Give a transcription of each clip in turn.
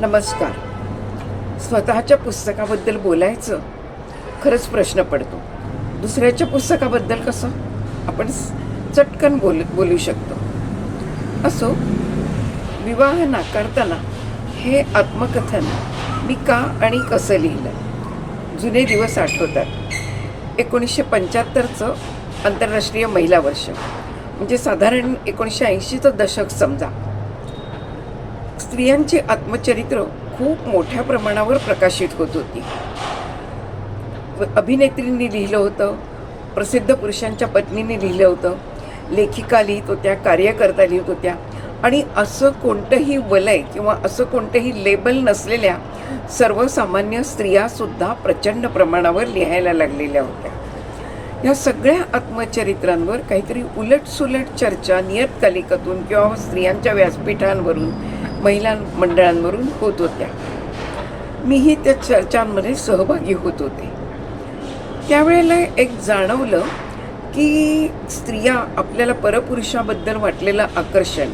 नमस्कार. स्वतःच्या पुस्तकाबद्दल बोलायचं? खरंच प्रश्न पडतो. दुसऱ्याच्या पुस्तकाबद्दल कसं? आपण चटकन बोल बोलू शकतो. असो विवाह नाकारताना हे आत्मकथन मी का आणि कसं लिहिलं? जुने दिवस आठवतात. एकोणीसशे पंच्याहत्तरचं आंतरराष्ट्रीय महिला वर्ष. म्हणजे साधारण एकोणीसशे ऐंशीचं दशक समजा. स्त्रियांची आत्मचरित्र खूप मोठ्या प्रमाणावर प्रकाशित होत होती. अभिनेत्रींनी लिहिलं होतं प्रसिद्ध पुरुषांच्या पत्नीने लिहिलं होतं लेखिका लिहित होत्या कार्यकर्ता लिहित होत्या आणि असं कोणतंही वलय किंवा असं कोणतंही लेबल नसलेल्या सर्वसामान्य स्त्रियासुद्धा प्रचंड प्रमाणावर लिहायला लागलेल्या होत्या. या सगळ्या आत्मचरित्रांवर काहीतरी उलटसुलट चर्चा नियतकालिकातून किंवा स्त्रियांच्या व्यासपीठांवरून महिला मंडळांवरून होत होत्या. मीही त्या चर्चांमध्ये सहभागी होत होते. त्यावेळेला एक जाणवलं की स्त्रिया आपल्याला परपुरुषाबद्दल वाटलेलं आकर्षण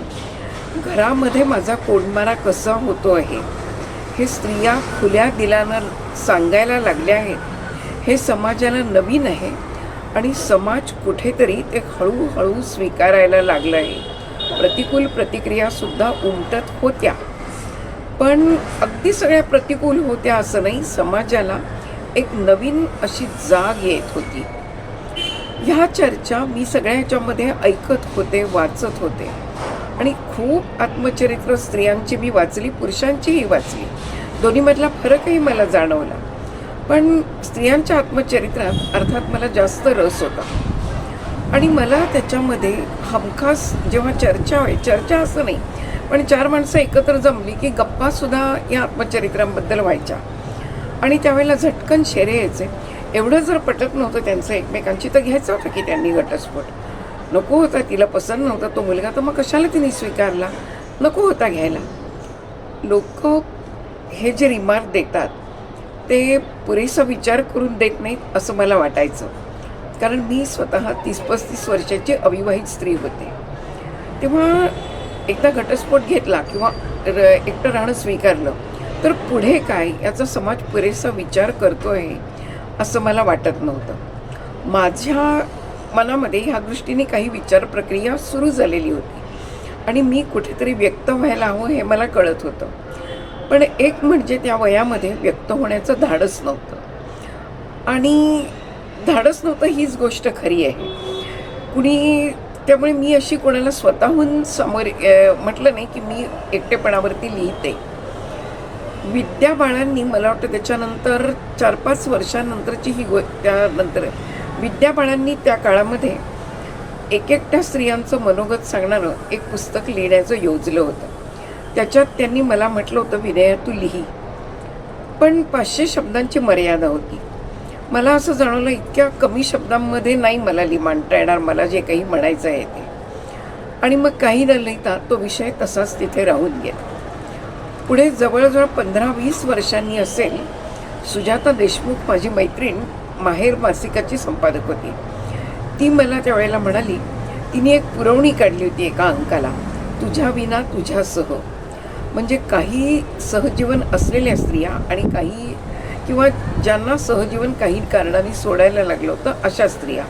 घरामध्ये माझा कोंडमारा कसा होतो आहे हे स्त्रिया खुल्या दिलानं सांगायला लागल्या आहेत. हे समाजाला नवीन आहे आणि समाज कुठेतरी ते हळूहळू स्वीकारायला लागलं आहे. प्रतिकूल प्रतिक्रियासुद्धा उमटत होत्या. पण अगदी सगळ्या प्रतिकूल होत्या असं नाही समाजाला एक नवीन अशी जाग येत होती. ह्या चर्चा मी सगळ्या ह्याच्यामध्ये ऐकत होते वाचत होते. आणि खूप आत्मचरित्र स्त्रियांची मी वाचली पुरुषांचीही वाचली. दोन्हीमधला फरकही मला जाणवला. पण स्त्रियांच्या आत्मचरित्रात अर्थात मला जास्त रस होता. आणि मला त्याच्यामध्ये हमखास जेव्हा चर्चा होय चर्चा असं नाही पण चार माणसं एकत्र जमली की गप्पासुद्धा या आत्मचरित्रांबद्दल व्हायच्या. आणि त्यावेळेला झटकन शेरे यायचे. एवढं जर पटत नव्हतं त्यांचं एकमेकांची तर घ्यायचं होतं की त्यांनी घटस्फोट. नको होता तिला पसंत नव्हता तो मुलगा तर मग कशाला तिने स्वीकारला? नको होता घ्यायला. लोक हे जे रिमार्क देतात ते पुरेसा विचार करून देत नाहीत असं मला वाटायचं. कारण मी स्वतः तीस पस्तीस वर्षाची अविवाहित स्त्री होते. तेव्हा एकदा घटस्फोट घेतला किंवा र एकटं राहणं स्वीकारलं तर पुढे काय याचा समाज पुरेसा विचार करतो आहे असं मला वाटत नव्हतं. माझ्या मनामध्ये ह्या दृष्टीने काही विचार प्रक्रिया सुरू झालेली होती आणि मी कुठेतरी व्यक्त व्हायला हवं हे मला कळत होतं. पण एक म्हणजे त्या वयामध्ये व्यक्त होण्याचं धाडस नव्हतं. आणि धाडस नव्हतं हीच गोष्ट खरी आहे. कुणी त्यामुळे मी अशी कोणाला स्वतःहून समोर म्हटलं नाही की मी एकटेपणावरती लिहिते. विद्या बाळांनी मला वाटतं त्याच्यानंतर चार पाच वर्षानंतरची ही गो त्यानंतर विद्या बाळांनी त्या काळामध्ये एक एकट्या स्त्रियांचं मनोगत सांगणारं एक पुस्तक लिहिण्याचं योजलं होतं. त्याच्यात त्यांनी मला म्हटलं होतं विनया तू लिही. पण पाचशे शब्दांची मर्यादा होती. मला असं जाणवलं इतक्या कमी शब्दांमध्ये नाही मला लि मांडता येणार मला जे काही म्हणायचं आहे ते. आणि मग काही न लिहिता तो विषय तसाच तिथे राहून गेला. पुढे जवळजवळ पंधरा वीस वर्षांनी असेल सुजाता देशमुख माझी मैत्रीण माहेर मासिकाची संपादक होती. ती मला त्यावेळेला म्हणाली तिने एक पुरवणी काढली होती एका अंकाला तुझ्या विना तुझ्यासह. म्हणजे काही सहजीवन असलेल्या स्त्रिया आणि काही किंवा ज्यांना सहजीवन काही कारणाने सोडायला लागलं होतं अशा स्त्रिया.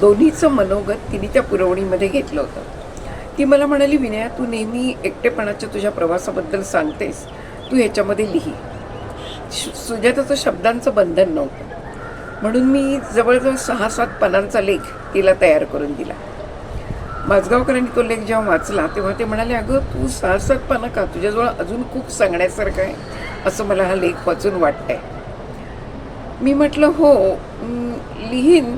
दोन्हीचं मनोगत तिने त्या पुरवणीमध्ये घेतलं होतं. ती मला म्हणाली विनया तू नेहमी एकटेपणाच्या तुझ्या प्रवासाबद्दल सांगतेस. तू ह्याच्यामध्ये लिही. सुजाताचं शब्दांचं बंधन नव्हतं. म्हणून मी जवळजवळ सहा सात पानांचा लेख तिला तयार करून दिला. माझगावकरांनी तो लेख जेव्हा वाचला तेव्हा ते म्हणाले अगं तू सहा सात पानं का? तुझ्याजवळ अजून खूप सांगण्यासारखं आहे. असं मला हा लेख वाचून वाटतंय. मी म्हटलं हो लिहीन.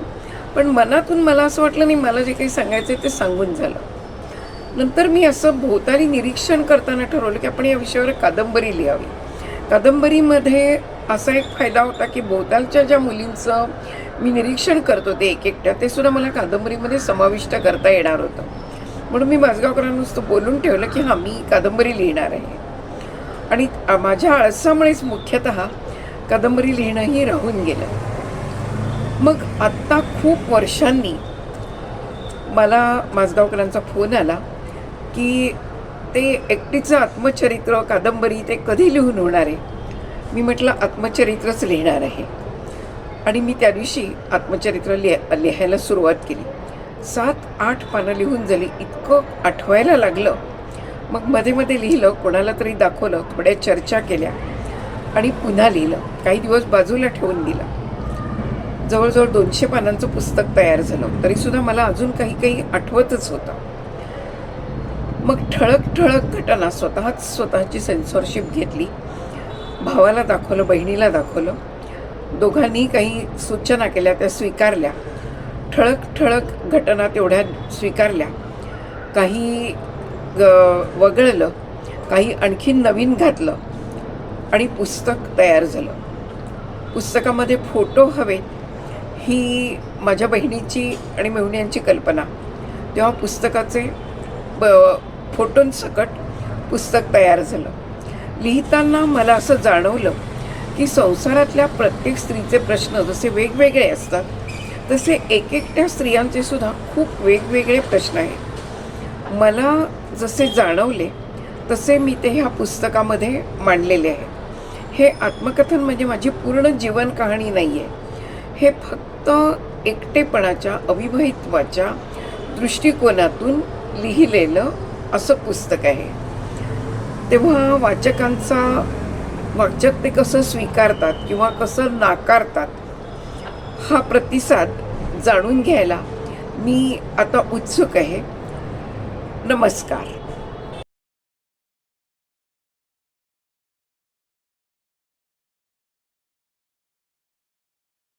पण मनातून मला असं वाटलं नाही मला जे काही सांगायचं आहे ते सांगून झालं. नंतर मी असं भोवताली निरीक्षण करताना ठरवलं की आपण या विषयावर कादंबरी लिहावी. कादंबरीमध्ये असा एक फायदा होता की भोवतालच्या ज्या मुलींचं मी निरीक्षण करत होते एक एकट्या ते सुद्धा मला कादंबरीमध्ये समाविष्ट करता येणार होतं. म्हणून मी माझगावकरांना नुसतं बोलून ठेवलं की हां मी कादंबरी लिहिणार आहे. आणि माझ्या आळसामुळेच मुख्यतः कादंबरी लिहिणंही राहून गेलं. मग आत्ता खूप वर्षांनी मला माझगावकरांचा फोन आला की ते एकटीचं आत्मचरित्र कादंबरी ते कधी लिहून होणार आहे? मी म्हटलं आत्मचरित्रच लिहिणार आहे. आणि मी त्या दिवशी आत्मचरित्र लिह लिहायला सुरुवात केली. सात आठ पानं लिहून झाली. इतकं आठवायला लागलं. मग मध्ये मध्ये लिहिलं कोणाला तरी दाखवलं थोड्या चर्चा केल्या. आणि पुन्हा लिहिलं. काही दिवस बाजूला ठेवून दिलं. जवळजवळ दोनशे पानांचं पुस्तक तयार झालं. तरीसुद्धा मला अजून काही काही आठवतच होतं. मग ठळक ठळक घटना स्वतःच स्वतःची सेन्सॉरशिप घेतली. भावाला दाखवलं बहिणीला दाखवलं. दोघांनी काही सूचना केल्या त्या स्वीकारल्या. ठळक ठळक घटना तेवढ्या स्वीकारल्या. काही ग- वगळलं. काही आणखीन नवीन घातलं. आणि पुस्तक तयार झालं. पुस्तकामध्ये फोटो हवे ही माझ्या बहिणीची आणि मेहुण्यांची कल्पना. तेव्हा पुस्तकाचे ब फोटोंसकट पुस्तक तयार झालं. लिहिताना मला असं जाणवलं की संसारातल्या प्रत्येक स्त्रीचे प्रश्न जसे वेगवेगळे असतात तसे एक एकट्या स्त्रियांचे सुद्धा खूप वेगवेगळे प्रश्न आहेत. मला जसे जाणवले तसे मी ते ह्या पुस्तकामध्ये मांडलेले आहे हे आत्मकथन म्हणजे माझी पूर्ण जीवन कहाणी नाही आहे हे फक्त एकटेपणाच्या अविवाहित्वाच्या दृष्टिकोनातून लिहिलेलं असं पुस्तक आहे. तेव्हा वाचकांचा वाचक ते कसं स्वीकारतात किंवा कसं नाकारतात हा प्रतिसाद जाणून घ्यायला मी आता उत्सुक आहे. नमस्कार.